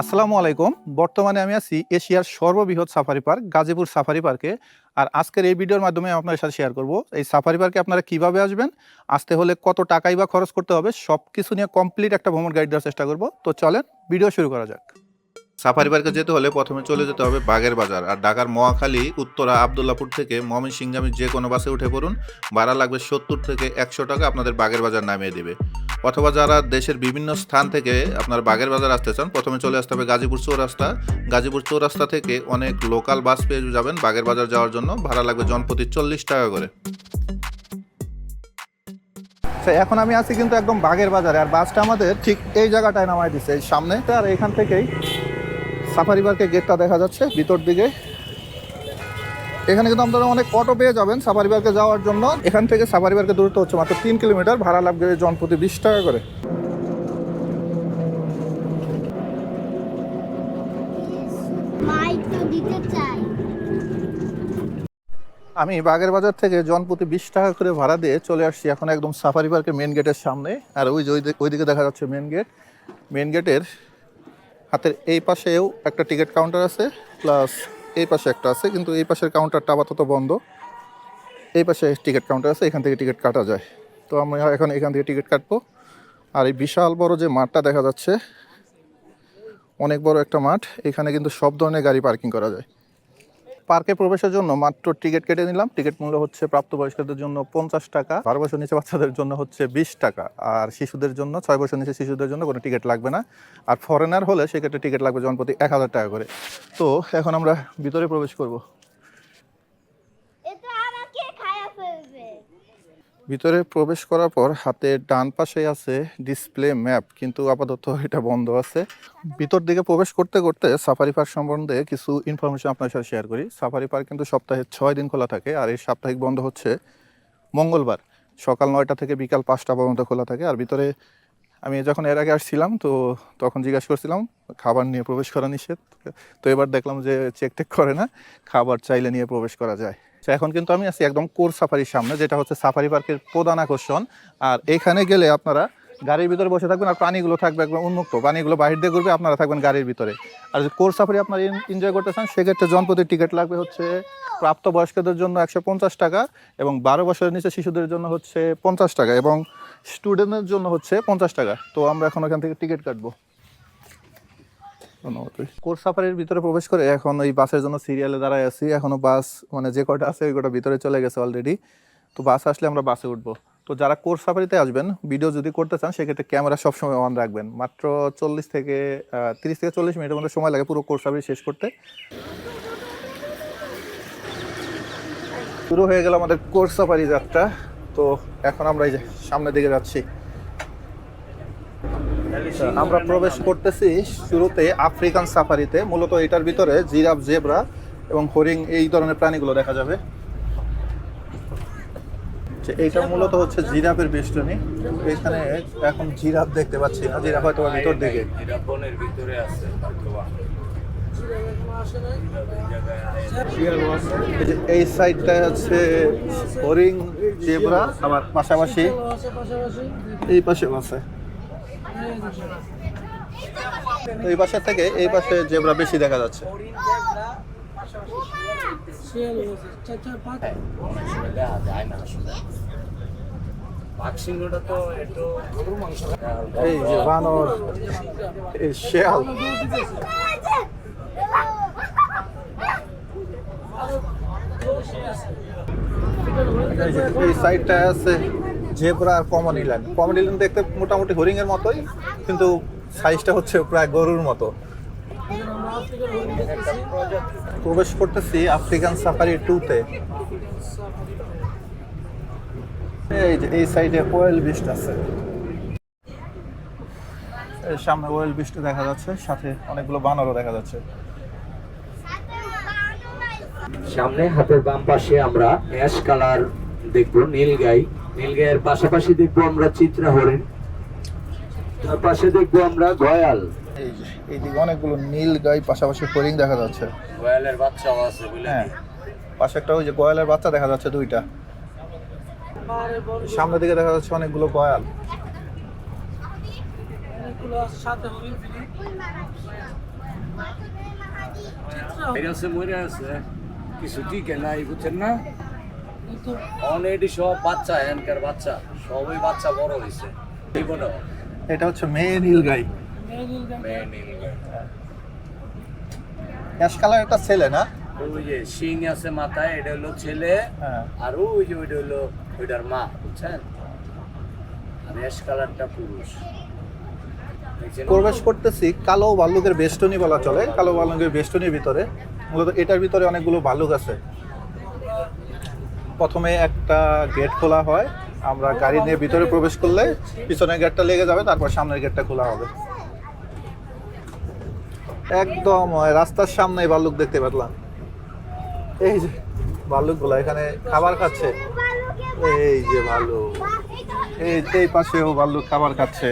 আসসালামু আলাইকুম। বর্তমানে আমি আছি এশিয়ার সর্ববৃহৎ সাফারি পার্ক, গাজীপুর সাফারি পার্কে। আর আজকের এই ভিডিওর মাধ্যমে আপনার সাথে শেয়ার করব। এই সাফারি পার্কে আপনারা কীভাবে আসবেন, আসতে হলে কত টাকাই বা খরচ করতে হবে সব কিছু নিয়ে কমপ্লিট একটা ভ্রমণ গাইড দেওয়ার চেষ্টা করব। তো চলেন, ভিডিও শুরু করা যাক। সাফারি পার্কে যেতে হলে প্রথমে চলে যেতে হবে বাগের বাজার। আর ঢাকার মহাখালী, উত্তরা আবদুল্লাপুর থেকে ময়মনসিংহামী যে কোনো বাসে উঠে পড়ুন। ভাড়া লাগবে সত্তর থেকে একশো টাকা, আপনাদের বাগের বাজার নামিয়ে দেবে। অথবা যারা দেশের বিভিন্ন স্থান থেকে আপনার বাগের বাজার আসতে চান, প্রথমে চলে আসতে হবে গাজীপুর চৌরাস্তা। গাজীপুর চৌরাস্তা থেকে অনেক লোকাল বাস পেয়ে যাবেন বাগের বাজার যাওয়ার জন্য। ভাড়া লাগবে জনপ্রতি চল্লিশ টাকা করে। এখন আমি আছি কিন্তু একদম বাগের বাজারে, আর বাসটা আমাদের ঠিক এই জায়গাটায় নামাই দিচ্ছে এই সামনে আর এখান থেকেই সাফারি পার্কের গেটটা দেখা যাচ্ছে ভিতর দিকে। এখানে কিন্তু আপনারা অনেক অটো পেয়ে যাবেন সাফারি পার্কে যাওয়ার জন্য। এখান থেকে সাফারি পার্কের দূরত্ব হচ্ছে মাত্র তিন কিলোমিটার ভাড়া লাগবে জনপ্রতি বিশ টাকা করে। আমি বাগের বাজার থেকে জনপ্রতি বিশ টাকা করে ভাড়া দিয়ে চলে আসছি এখন একদম সাফারি পার্কের মেন গেটের সামনে। আর ওই যে ওই ওইদিকে দেখা যাচ্ছে মেন গেট মেন গেটের হাতের এই পাশেও একটা টিকিট কাউন্টার আছে, প্লাস এই পাশে একটা আছে, কিন্তু এই পাশের কাউন্টারটা আপাতত বন্ধ। এই পাশে টিকিট কাউন্টার আছে, এখান থেকে টিকিট কাটা যায়। তো আমি এখন এখান থেকে টিকিট কাটবো। আর এই বিশাল বড় যে মাঠটা দেখা যাচ্ছে, অনেক বড় একটা মাঠ, এখানে কিন্তু সব ধরনের গাড়ি পার্কিং করা যায়। পার্কে প্রবেশের জন্য মাত্র টিকিট কেটে নিলাম। টিকিট মূল্য হচ্ছে প্রাপ্তবয়স্কদের জন্য পঞ্চাশ টাকা, বারো বছর নিচে বাচ্চাদের জন্য হচ্ছে বিশ টাকা। আর শিশুদের জন্য, ছয় বছর নিচে শিশুদের জন্য কোনো টিকিট লাগবে না। আর ফরেনার হলে সেক্ষেত্রে টিকিট লাগবে জনপ্রতি এক হাজার টাকা করে। তো এখন আমরা ভিতরে প্রবেশ করব এটা আমাকে খায়া ফেলবে ভিতরে প্রবেশ করার পর হাতে ডান পাশে আছে ডিসপ্লে ম্যাপ, কিন্তু আপাতত এটা বন্ধ আছে। ভিতর দিকে প্রবেশ করতে করতে সাফারি পার্ক সম্বন্ধে কিছু ইনফরমেশন আপনার সাথে শেয়ার করি। সাফারি পার্ক কিন্তু সপ্তাহে ছয় দিন খোলা থাকে আর এই সাপ্তাহিক বন্ধ হচ্ছে মঙ্গলবার সকাল নয়টা থেকে বিকাল পাঁচটা পর্যন্ত খোলা থাকে। আর ভিতরে আমি যখন এর আগে আসছিলাম, তো তখন জিজ্ঞাসা করছিলাম, খাবার নিয়ে প্রবেশ করা নিষেধ? তো এবার দেখলাম যে চেক টেক করে না, খাবার চাইলে নিয়ে প্রবেশ করা যায়। তো এখন কিন্তু আমি আছি একদম কোর সাফারির সামনে, যেটা হচ্ছে সাফারি পার্কের প্রধান আকর্ষণ। আর এখানে গেলে আপনারা গাড়ির ভিতরে বসে থাকবেন আর প্রাণীগুলো থাকবে একদম উন্মুক্ত প্রাণীগুলো বাহির দিয়ে ঘুরবে, আপনারা থাকবেন গাড়ির ভিতরে। আর যদি কোর সাফারি আপনারা এনজয় করতে চান, সেক্ষেত্রে জনপ্রতি টিকিট লাগবে হচ্ছে প্রাপ্তবয়স্কদের জন্য একশো পঞ্চাশ টাকা এবং বারো বছরের নিচে শিশুদের জন্য হচ্ছে পঞ্চাশ টাকা এবং স্টুডেন্টের জন্য হচ্ছে পঞ্চাশ টাকা। তো আমরা এখন ওখান থেকে টিকিট কাটবো। ধন্যবাদ কোর সাফারির ভিতরে প্রবেশ করে এখন ওই বাসের জন্য সিরিয়ালে দাঁড়ায় আছি। এখনও বাস মানে যে কটা আছে ওই কটা ভিতরে চলে গেছে অলরেডি তো বাস আসলে আমরা বাসে উঠবো। তো যারা কোর সাফারিতে আসবেন ভিডিও যদি করতে চান, সেক্ষেত্রে ক্যামেরা সবসময় অন রাখবেন। মাত্র চল্লিশ থেকে তিরিশ থেকে চল্লিশ মিনিটের মধ্যে সময় লাগে পুরো কোর সাফারি শেষ করতে। শুরু হয়ে গেল আমাদের কোর সাফারি যাত্রা। তো এখন আমরা এই যে সামনের দিকে যাচ্ছি। আমরা প্রবেশ করতেছি শুরুতে আফ্রিকান সাফারিতে, মূলত এটার ভিতরে জিরাফ, জেব্রা এবং হরিং এই ধরনের প্রাণীগুলো দেখা যাবে। এইটা মূলত হচ্ছে জিরাফের বেষ্টনী। এখানে এখন জিরাফ দেখতে পাচ্ছি না, জিরাফ হয়তো ভিতর দিকে। এই সাইডটা হচ্ছে হরিং জেব্রা, আবার পাশাপাশি এই পাশে আছে। তো এই পাশের থেকে এই পাশে জেব্রা বেশি দেখা যাচ্ছে। এই সাইডটা আছে। জেব্রা আর কমন ইল্যান্ড কমন ইল্যান্ড দেখতে মোটামুটি হরিং এর মতোই, কিন্তু সাইজটা হচ্ছে প্রায় গরুর মতো। প্রবেশ করতেছি আফ্রিকান সাফারি টুতে এই যে, এই সাইডে ওয়েল বিস্ট আছে। সামনে ওয়েল বিস্ট দেখা যাচ্ছে, সাথে অনেকগুলো বানরও দেখা যাচ্ছে। সামনে হাতের বাম পাশে আমরা অ্যাশ কালার দেখব নীলগাই নীলগাইয়ের পাশাপাশি দেখব আমরা চিত্রা হরিণ। তার পাশে দেখব আমরা গয়াল। এই এইদিকে অনেকগুলো নীল গাই পাশাপাশি হরিং দেখা যাচ্ছে। গয়ালের বাচ্চাও আছে হ্যাঁ পাশে একটা ওই যে গয়ালের বাচ্চা দেখা যাচ্ছে দুইটা। সামনের দিকে দেখা যাচ্ছে অনেকগুলো গয়াল। আছে সাথে হরিণ আছে। কিছু টিকে নাই বুঝছেন না? অলরেডি সব বাচ্চা এনকার বাচ্চা সবই বাচ্চা বড় হয়েছে। জীবনে এটা হচ্ছে মেয়ে নীলগাই মেয়ে নীলগাই মেয়ে নীল অ্যাশ কালার একটা ছেলে না? ওই যে শিং আছে মাথায় এটা হলো ছেলে হ্যাঁ। আর ওই যে ওইটা হলো ওইটার মা বুঝছেন? আর অ্যাশ কালারটা পুরুষ। প্রবেশ করতেছি কালো ভাল্লুকের বেষ্টনী বলা চলে কালো ভাল্লুকের বেষ্টনীর ভিতরে। মূলত এটার ভিতরে অনেকগুলো ভাল্লুক আছে। প্রথমে একটা গেট খোলা হয়। আমরা গাড়ি নিয়ে ভিতরে প্রবেশ করলে পিছনের গেটটা লেগে যাবে, তারপর সামনের গেটটা খোলা হবে। একদম রাস্তার সামনে ভাল্লুক দেখতে পেলাম এই যে ভাল্লুকগুলো এখানে খাবার খাচ্ছে। এই যে ভাল্লুক এই এই পাশেও ভাল্লুক খাবার খাচ্ছে।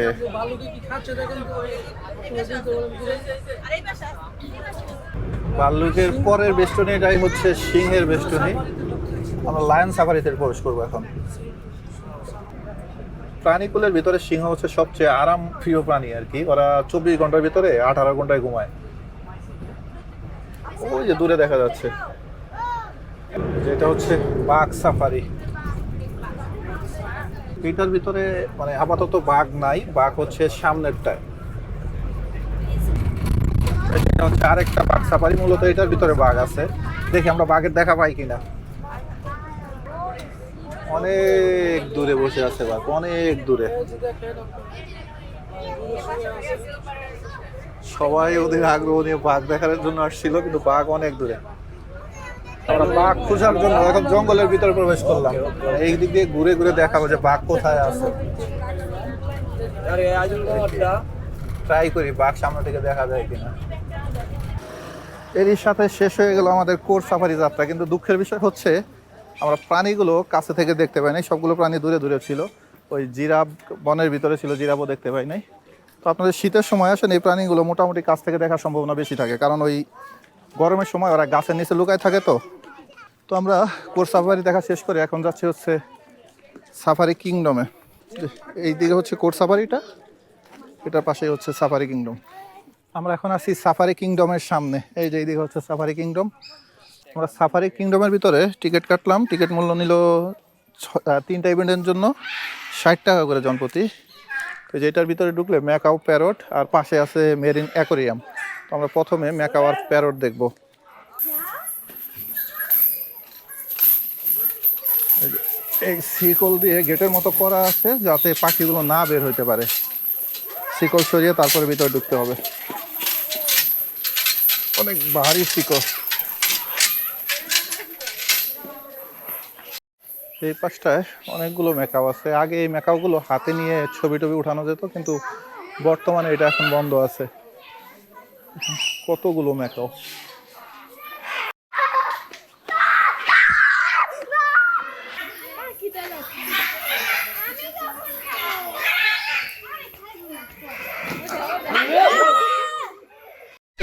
ভাল্লুকের পরের বেষ্টনীটাই হচ্ছে সিংহের বেষ্টনী। আমরা লায়ন সাফারিতে প্রবেশ করব এখন। প্রাণীকুলের ভিতরে সিংহ হচ্ছে সবচেয়ে আরাম প্রিয় প্রাণী আর কি। ওরা চব্বিশ ঘণ্টার ভিতরে আঠারো ঘন্টায় ঘুমায়। ওই যে দূরে দেখা যাচ্ছে। যেটা হচ্ছে বাঘ সাফারি এটার ভিতরে মানে আপাতত বাঘ নাই, বাঘ হচ্ছে সামনেরটায়। এটা হচ্ছে আরেকটা বাঘ সাফারি মূলত এটার ভিতরে বাঘ আছে। দেখি আমরা বাঘের দেখা পাই কিনা। অনেক দূরে বসে আছে বাঘ, অনেক দূরে। সবাই ওদের আগ্রহ নিয়ে বাঘ দেখার জন্য আসছিল, কিন্তু বাঘ অনেক দূরে। আমরা বাঘ খোঁজার জন্য এখন জঙ্গলের ভিতরে প্রবেশ করলাম। এই দিক দিয়ে ঘুরে ঘুরে দেখাবো যে বাঘ কোথায় আছে। ট্রাই করি, বাঘ সামনে থেকে দেখা যায় কিনা। এরই সাথে শেষ হয়ে গেল আমাদের কোর সাফারি যাত্রা, কিন্তু দুঃখের বিষয় হচ্ছে আমরা প্রাণীগুলো কাছে থেকে দেখতে পাই নাই। সবগুলো প্রাণী দূরে দূরে ছিল। ওই জিরাফ বনের ভিতরে ছিল, জিরাফও দেখতে পাই নাই। তো আপনাদের শীতের সময় আসেন, এই প্রাণীগুলো মোটামুটি কাছ থেকে দেখার সম্ভাবনা বেশি থাকে। কারণ ওই গরমের সময় ওরা গাছের নিচে লুকায় থাকে তো। তো আমরা কোর সাফারি দেখা শেষ করে এখন যাচ্ছি হচ্ছে সাফারি কিংডমে। এই দিকে হচ্ছে কোর সাফারিটা, এটার পাশেই হচ্ছে সাফারি কিংডম। আমরা এখন আছি সাফারি কিংডমের সামনে। এই যে এইদিকে হচ্ছে সাফারি কিংডম। আমরা সাফারি কিংডমের ভিতরে টিকিট কাটলাম। টিকিট মূল্য নিল তিনটা ইভেন্টের জন্য ষাট টাকা করে জনপ্রতি। তো যেটার ভিতরে ঢুকলে ম্যাকাও প্যারট আর পাশে আছে মেরিন অ্যাকোরিয়াম তো আমরা প্রথমে ম্যাকাও আর প্যারট দেখব। এই এই শিকল দিয়ে গেটের মতো করা আছে যাতে পাখিগুলো না বের হইতে পারে। শিকল সরিয়ে তারপরে ভিতরে ঢুকতে হবে। অনেক ভারী শিকল। এই পাশটায় অনেকগুলো মেকআপ আছে। আগে এই মেকআপগুলো হাতে নিয়ে ছবি টবি উঠানো যেত, কিন্তু বর্তমানে এটা এখন বন্ধ আছে। কতগুলো মেকআপ।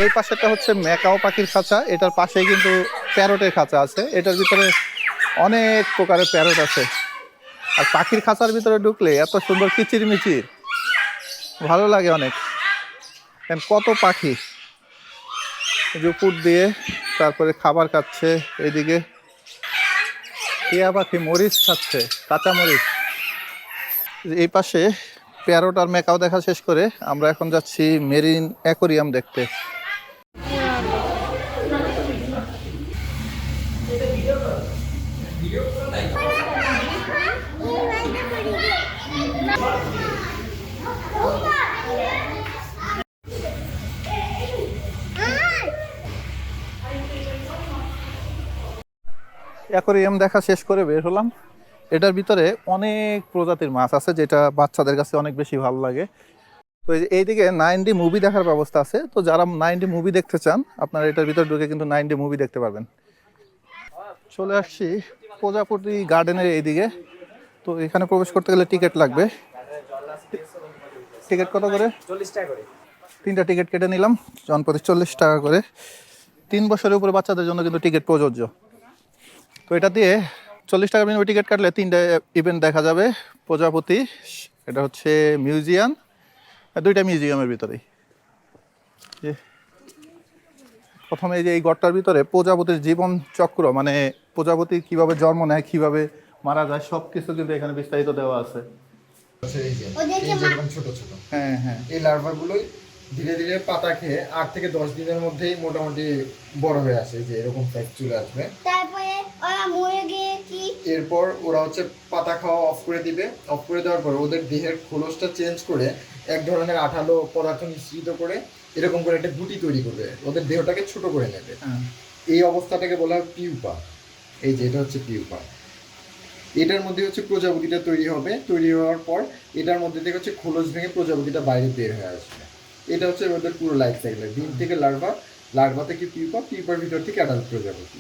এই পাশেটা হচ্ছে ম্যাকাও পাখির খাঁচা। এটার পাশে কিন্তু প্যারটের খাঁচা আছে। এটার ভিতরে অনেক প্রকারের প্যারট আছে। আর পাখির খাঁচার ভিতরে ঢুকলে এত সুন্দর কিচির মিচির ভালো লাগে অনেক। কত পাখি। এই দিয়ে তারপরে খাবার খাচ্ছে এইদিকে টিয়া পাখি মরিচ খাচ্ছে, কাঁচা মরিচ। এই পাশে প্যারট আর মেকাও দেখা শেষ করে। আমরা এখন যাচ্ছি মেরিন অ্যাকোরিয়াম দেখতে। অ্যাকোরিয়াম দেখা শেষ করে বের হলাম। এটার ভিতরে অনেক প্রজাতির মাছ আছে যেটা বাচ্চাদের কাছে অনেক বেশি ভালো লাগে। তো এইদিকে নাইন ডি মুভি দেখার ব্যবস্থা আছে। তো যারা নাইন ডি মুভি দেখতে চান, আপনারা এটার ভিতরে ঢুকে কিন্তু নাইন ডি মুভি দেখতে পারবেন। চলে আসছি প্রজাপতি গার্ডেনের এইদিকে। তো এখানে প্রবেশ করতে গেলে টিকিট লাগবে। টিকিট কত করে করে? তিনটা টিকিট কেটে নিলাম। জনপ্রতি চল্লিশ টাকা করে। তিন বছরের উপরে বাচ্চাদের জন্য কিন্তু টিকিট প্রযোজ্য। তো এটা দিয়ে চল্লিশ টাকা বিনিময়ে টিকিট কাটলে তিনটা ইভেন্ট দেখা যাবে। প্রজাপতি এটা হচ্ছে মিউজিয়াম দুইটা মিউজিয়ামের ভিতরেই। যে প্রথমে এই যে এই ঘরটার ভিতরে প্রজাপতির জীবন চক্র মানে প্রজাপতি কীভাবে জন্ম নেয় কীভাবে মারা যায় সব কিছু কিন্তু এখানে বিস্তারিত দেওয়া আছে। হ্যাঁ হ্যাঁ। এই লার্ভাগুলোই ধীরে ধীরে পাতা খেয়ে আট থেকে দশ দিনের মধ্যেই মোটামুটি বড় হয়ে আসে যে এরকম সাইজ চলে আসবে। তারপরে ওরা মরে গিয়ে কি? এরপর ওরা হচ্ছে পাতা খাওয়া অফ করে দিবে। অফ করে দেওয়ার পর ওদের দেহের খোলসটা চেঞ্জ করে এক ধরনের আঠালো পদার্থ মিশ্রিত করে এরকম করে একটা গুটি তৈরি করবে। ওদের দেহটাকে ছোট করে নেবে। হ্যাঁ। এই অবস্থাটাকে বলা হয় পিউপা এই যে এটা হচ্ছে পিউপা এটার মধ্যে হচ্ছে প্রজাপতিটা তৈরি হবে। তৈরি হওয়ার পর এটার মধ্যে থেকে হচ্ছে খোলস ভেঙে প্রজাপতিটা বাইরে বের হয়ে আসবে। এটা হচ্ছে ওদের পুরো লাইফ সাইকেল ডিম থেকে লার্ভা লার্ভা থেকে পিউপা পিউপার ভিতর থেকে অ্যাডাল্ট প্রজাপতি।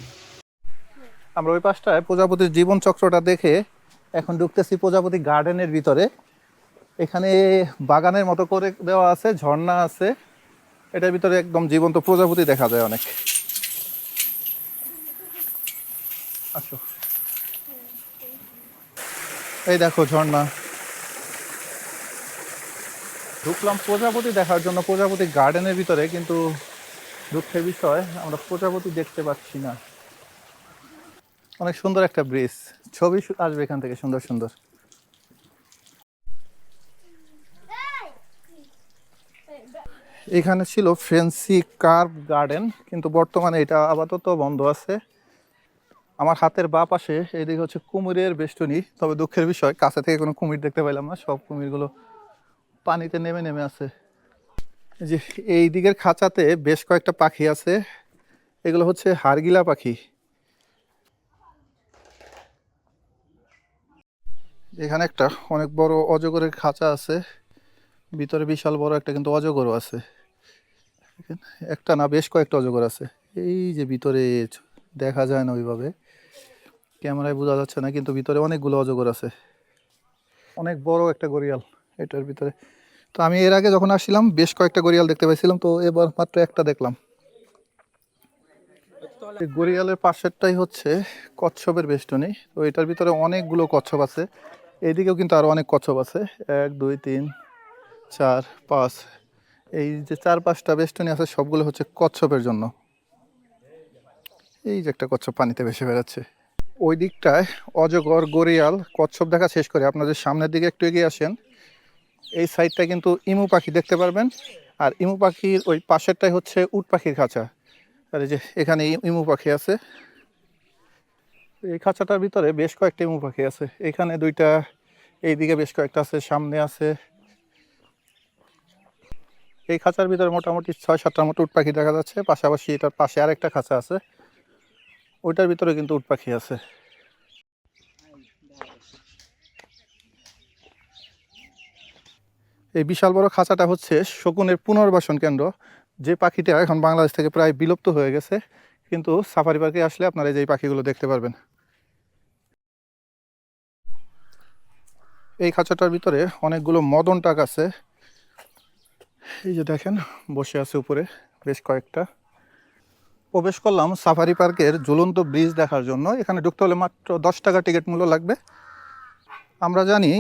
আমরা ওই পাশটায় প্রজাপতির জীবন চক্রটা দেখে এখন ঢুকতেছি প্রজাপতি গার্ডেনের ভিতরে। এখানে বাগানের মতো করে দেওয়া আছে, ঝর্ণা আছে। এটার ভিতরে একদম জীবন্ত প্রজাপতি দেখা যায় অনেক। আসো। এই দেখো ঝর্ণা। ঢুকলাম প্রজাপতি দেখার জন্য, প্রজাপতি গার্ডেনের ভিতরে, কিন্তু দুঃখের বিষয়, আমরা প্রজাপতি দেখতে পাচ্ছি না। অনেক সুন্দর একটা ব্রিজ। ছবি আসবে এখান থেকে, সুন্দর সুন্দর। এখানে ছিল ফ্রেন্সি কার্ভ গার্ডেন, কিন্তু বর্তমানে এটা আপাতত বন্ধ আছে। আমার হাতের বা পাশে এইদিকে হচ্ছে কুমিরের বেষ্টনী, তবে দুঃখের বিষয়, কাছে থেকে কোনো কুমির দেখতে পাইলাম না, সব কুমিরগুলো পানিতে নেমে নেমে আছে। যে এই দিকের খাঁচাতে বেশ কয়েকটা পাখি আছে। এগুলো হচ্ছে হারগিলা পাখি। এখানে একটা অনেক বড় অজগরের খাঁচা আছে। ভিতরে বিশাল বড় একটা কিন্তু অজগরও আছে। একটা না বেশ কয়েকটা অজগর আছে। এই যে ভিতরে দেখা যায় না ওইভাবে। ক্যামেরায় বোঝা যাচ্ছে না, কিন্তু ভিতরে অনেকগুলো অজগর আছে। অনেক বড় একটা গরিয়াল এটার ভিতরে। তো আমি এর আগে যখন আসছিলাম, বেশ কয়েকটা গরিয়াল দেখতে পাইছিলাম, তো এবার মাত্র একটা দেখলাম। গরিয়ালের পাশেরটাই হচ্ছে কচ্ছপের বেষ্টনী। তো এটার ভিতরে অনেকগুলো কচ্ছপ আছে। এইদিকেও কিন্তু আরও অনেক কচ্ছপ আছে। এক, দুই, তিন, চার, পাঁচ। এই যে চার, পাঁচটা বেষ্টনী আছে, সবগুলো হচ্ছে কচ্ছপের জন্য। এই যে একটা কচ্ছপ পানিতে ভেসে বেড়াচ্ছে। ওই দিকটায় অজগর গরিয়াল কচ্ছপ দেখা শেষ করে। আপনাদের সামনের দিকে একটু এগিয়ে আসেন। এই সাইডটা কিন্তু ইমু পাখি দেখতে পারবেন। আর ইমু পাখির ওই পাশেরটাই হচ্ছে উট পাখির খাঁচা। আর এই যে এখানে ইমু পাখি আছে। এই খাঁচাটার ভিতরে বেশ কয়েকটা ইমু পাখি আছে। এখানে দুইটা, এইদিকে বেশ কয়েকটা আছে, সামনে আছে। এই খাঁচার ভিতরে মোটামুটি ছয় সাতটার মতো উট পাখি দেখা যাচ্ছে। পাশাপাশি এটার পাশে আরেকটা খাঁচা আছে। ওইটার ভিতরে কিন্তু উট পাখি আছে। এই বিশাল বড় খাঁচাটা হচ্ছে শকুনের পুনর্বাসন কেন্দ্র। যে পাখিটা এখন বাংলাদেশ থেকে প্রায় বিলুপ্ত হয়ে গেছে, কিন্তু সাফারি পার্কে আসলে আপনারা এই যে পাখিগুলো দেখতে পারবেন। এই খাঁচাটার ভিতরে অনেকগুলো মদন টাক আছে। এই যে দেখেন, বসে আছে উপরে বেশ কয়েকটা। প্রবেশ করলাম সাফারি পার্কের ঝুলন্ত ব্রিজ দেখার জন্য। এখানে ঢুকতে হলে মাত্র দশ টাকা টিকিট মূল্য লাগবে। আমরা জানি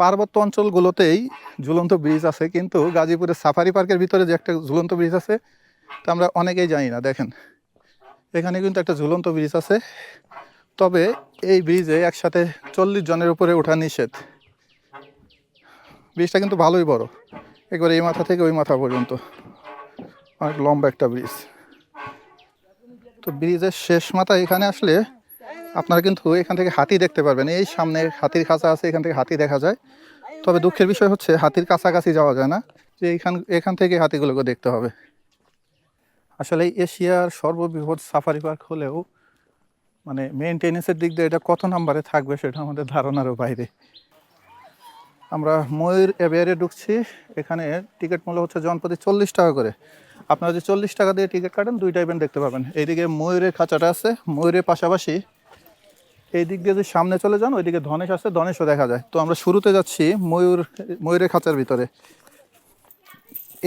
পার্বত্য অঞ্চলগুলোতেই ঝুলন্ত ব্রিজ আছে, কিন্তু গাজীপুরের সাফারি পার্কের ভিতরে যে একটা ঝুলন্ত ব্রিজ আছে, তা আমরা অনেকেই জানি না, দেখেন। এখানে কিন্তু একটা ঝুলন্ত ব্রিজ আছে, তবে এই ব্রিজে একসাথে চল্লিশ জনের উপরে ওঠা নিষেধ। ব্রিজটা কিন্তু ভালোই বড়, একবার এই মাথা থেকে ওই মাথা পর্যন্ত। অনেক লম্বা একটা ব্রিজ তো ব্রিজের শেষ মাথা এখানে আসলে আপনারা কিন্তু এখান থেকে হাতি দেখতে পারবেন। এই সামনে হাতির খাঁচা আছে, এখান থেকে হাতি দেখা যায়। তবে দুঃখের বিষয় হচ্ছে, হাতির কাছাকাছি যাওয়া যায় না। যে এখান এখান থেকে হাতিগুলোকে দেখতে হবে। আসলে এশিয়ার সর্ববৃহৎ সাফারি পার্ক হলেও মানে মেনটেনেন্সের দিক দিয়ে এটা কত নাম্বারে থাকবে সেটা আমাদের ধারণারও বাইরে। আমরা ময়ূর এভিয়ারে ঢুকছি। এখানে টিকিট মূল্য হচ্ছে জনপ্রতি চল্লিশ টাকা করে। আপনারা যদি চল্লিশ টাকা দিয়ে টিকিট কাটেন, দুইটা ইভেন্ট দেখতে পাবেন এইদিকে ময়ূরের খাঁচাটা আছে। ময়ূরের পাশাপাশি এই দিক দিয়ে যদি সামনে চলে যান, ওইদিকে ধনেশ আছে, ধনেশও দেখা যায়। তো আমরা শুরুতে যাচ্ছি ময়ূর, ময়ূরের খাঁচার ভিতরে।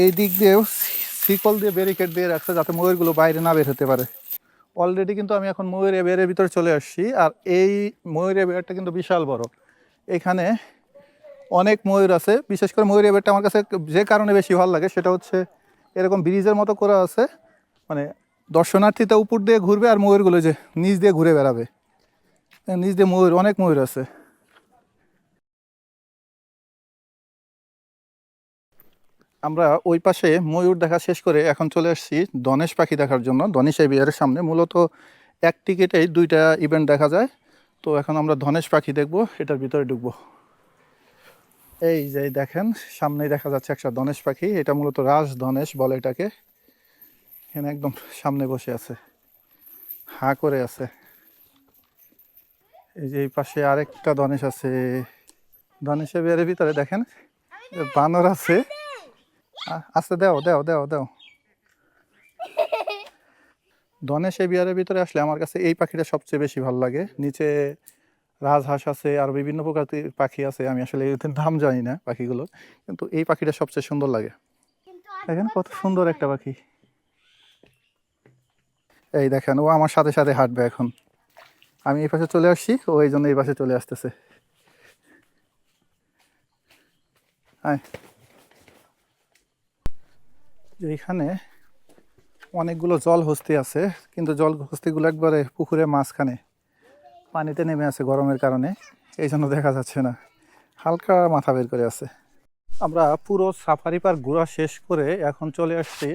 এই দিক দিয়েও শিকল দিয়ে ব্যারিকেড দিয়ে রাখছে যাতে ময়ূরগুলো বাইরে না বের হতে পারে। অলরেডি কিন্তু আমি এখন ময়ূর এবিয়ারের ভিতরে চলে আসছি, আর এই ময়ূর এবিয়ারটা কিন্তু বিশাল বড়। এখানে অনেক ময়ূর আছে, বিশেষ করে ময়ূর এবারটা আমার কাছে যে কারণে বেশি ভালো লাগে, সেটা হচ্ছে এরকম ব্রিজের মতো করা আছে মানে দর্শনার্থীটা উপর দিয়ে ঘুরবে আর ময়ূরগুলো যে নিচ দিয়ে ঘুরে বেড়াবে। নিচ দিয়ে ময়ূর, অনেক ময়ূর আছে। আমরা ওই পাশে ময়ূর দেখা শেষ করে এখন চলে আসছি ধনেশ পাখি দেখার জন্য। ধনেশ বিহারের সামনে মূলত এক টিকিটেই দুইটা ইভেন্ট দেখা যায়। তো এখন আমরা ধনেশ পাখি দেখব, এটার ভিতরে ঢুকবো। এই যে দেখেন, সামনেই দেখা যাচ্ছে একটা ধনেশ পাখি, এটা মূলত রাজ ধনেশ বলে এটাকে। এখানে একদম সামনে বসে আছে। হা করে আছে। এই যে এই পাশে আরেকটা ধনেশ আছে। ধনেশের বিহারের ভিতরে দেখেন বানর আছে। আস্তে দেও দেও দেও দেও। ধনেশ এই বিহারের ভিতরে আসলে আমার কাছে এই পাখিটা সবচেয়ে বেশি ভালো লাগে। নিচে রাজহাঁস আছে, আর বিভিন্ন প্রকারের পাখি আছে। আমি আসলে এদের নাম জানি না পাখিগুলো, কিন্তু এই পাখিটা সবচেয়ে সুন্দর লাগে। দেখেন কত সুন্দর একটা পাখি। এই দেখেন, ও আমার সাথে সাথে হাঁটবে এখন। আমি এই পাশে চলে আসছি, ও এই জন্য এই পাশে চলে আসতেছে। এখানে অনেকগুলো জল হস্তি আছে, কিন্তু জল হস্তিগুলো একবারে পুকুরের মাঝখানে। পানিতে নেমে আছে গরমের কারণে, এই জন্য দেখা যাচ্ছে না। হালকা মাথা বের করে আছে। আমরা পুরো সাফারি পার্ক ঘোরা শেষ করে এখন চলে আসছি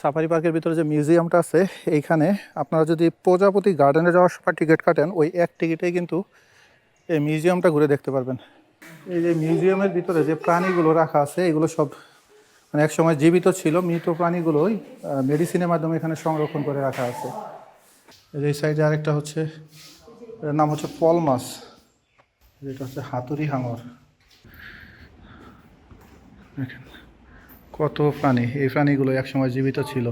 সাফারি পার্কের ভিতরে যে মিউজিয়ামটা আছে, এইখানে আপনারা যদি প্রজাপতি গার্ডেনে যাওয়ার সময় টিকিট কাটেন, ওই এক টিকিটে কিন্তু এই মিউজিয়ামটা ঘুরে দেখতে পারবেন। এই যে মিউজিয়ামের ভিতরে যে প্রাণীগুলো রাখা আছে, এগুলো সব মানে এক সময় জীবিত ছিল, মৃত প্রাণীগুলোই মেডিসিনের মাধ্যমে এখানে সংরক্ষণ করে রাখা আছে। এই সাইডে আরেকটা হচ্ছে, এর নাম হচ্ছে পল মাছ যেটা হচ্ছে হাতুড়ি হাঙর। কত প্রাণী? এই প্রাণীগুলো একসময় জীবিত ছিল।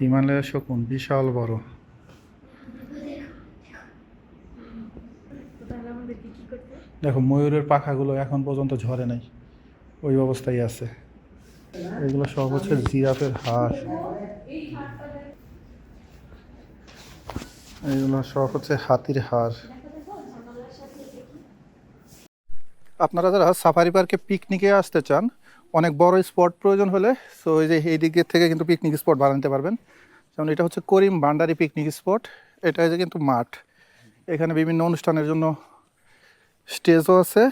হিমালয়ের শকুন, বিশাল বড়। দেখো, ময়ূরের পাখাগুলো এখন পর্যন্ত ঝরে নাই। ওই অবস্থায় আছে। এগুলো সব হচ্ছে জিরাফের হাঁস। এগুলো সব হচ্ছে হাতির হাড় আপনারা যারা সাফারি পার্কে পিকনিকে আসতে চান অনেক বড় স্পট প্রয়োজন হলে সো এই যে এই দিক থেকে কিন্তু পিকনিক স্পট বানাতে পারবেন। যেমন এটা হচ্ছে করিম ভান্ডারি পিকনিক স্পট এটা যে কিন্তু মাঠ। এখানে বিভিন্ন অনুষ্ঠানের জন্য স্টেজও আছে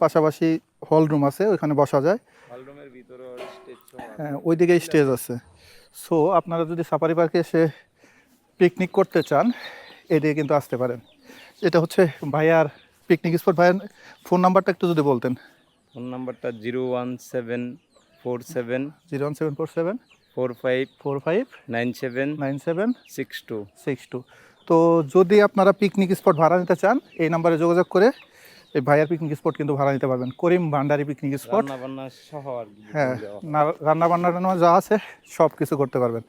পাশাপাশি হল রুম আছে ওইখানে বসা যায়। হ্যাঁ ওইদিকে স্টেজ আছে। সো আপনারা যদি সাফারি পার্কে এসে পিকনিক করতে চান এদিকে কিন্তু আসতে পারেন। এটা হচ্ছে ভাইয়ার পিকনিক স্পট ভাইয়ার ফোন নাম্বারটা একটু যদি বলতেন। ফোন নাম্বারটা zero one seven four seven zero one seven four seven four five four five nine seven nine seven six two. Six two. তো যদি আপনারা পিকনিক স্পট ভাড়া নিতে চান এই নাম্বারে যোগাযোগ করে এই ভাইয়ার পিকনিক স্পট কিন্তু ভাড়া নিতে পারবেন। Karim Bhandari picnic spot. রান্না বান্না সহ আর হ্যাঁ রান্না বান্না যা আছে সব কিছু করতে পারবেন।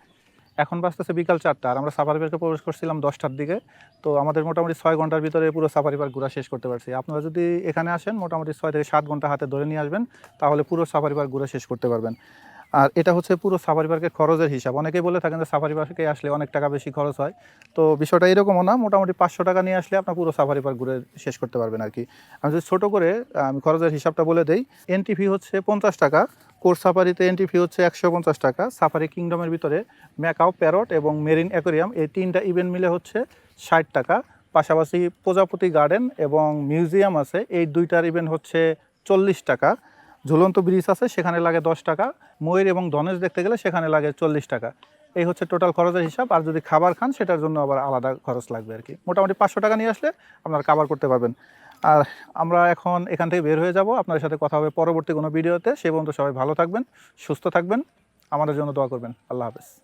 এখন বাজতেছে বিকাল চারটা, আর আমরা সাফারি পার্কে প্রবেশ করছিলাম দশটার দিকে। তো আমাদের মোটামুটি ছয় ঘণ্টার ভিতরে পুরো সাফারি পার্ক ঘোরা শেষ করতে পারছি। আপনারা যদি এখানে আসেন, মোটামুটি ছয় থেকে সাত ঘণ্টা হাতে ধরে নিয়ে আসবেন, তাহলে পুরো সাফারি পার্ক ঘুরে শেষ করতে পারবেন। আর এটা হচ্ছে পুরো সাফারি পার্কের খরচের হিসাব। অনেকেই বলে থাকেন যে সাফারি পার্কে আসলে অনেক টাকা বেশি খরচ হয়। তো বিষয়টা এরকমও না, মোটামুটি পাঁচশো টাকা নিয়ে আসলে আপনার পুরো সাফারি পার্ক ঘুরে শেষ করতে পারবেন আর কি। আমি যদি ছোটো করে আমি খরচের হিসাবটা বলে দেই এন্ট্রি ফি হচ্ছে পঞ্চাশ টাকা কোর্স সাফারিতে এন্ট্রি ফি হচ্ছে একশো পঞ্চাশ টাকা, সাফারি কিংডমের ভিতরে ম্যাকাও, প্যারট এবং মেরিন অ্যাকোরিয়াম, এই তিনটা ইভেন্ট মিলে হচ্ছে ষাট টাকা। পাশাপাশি প্রজাপতি গার্ডেন এবং মিউজিয়াম আছে, এই দুইটার ইভেন্ট হচ্ছে চল্লিশ টাকা। ঝুলন্ত ব্রিজ আছে, সেখানে লাগে দশ টাকা। ময়ূর এবং ধনেশ দেখতে গেলে সেখানে লাগে চল্লিশ টাকা। এই হচ্ছে টোটাল খরচের হিসাব, আর যদি খাবার খান, সেটার জন্য আবার আলাদা খরচ লাগবে আর কি। মোটামুটি পাঁচশো টাকা নিয়ে আসলে আপনারা কাবার করতে পারবেন। আর আমরা এখন এখান থেকে বের হয়ে যাব। আপনার সাথে কথা হবে পরবর্তী কোনো ভিডিওতে। সে পর্যন্ত সবাই ভালো থাকবেন, সুস্থ থাকবেন। আমাদের জন্য দোয়া করবেন। আল্লাহ হাফেজ।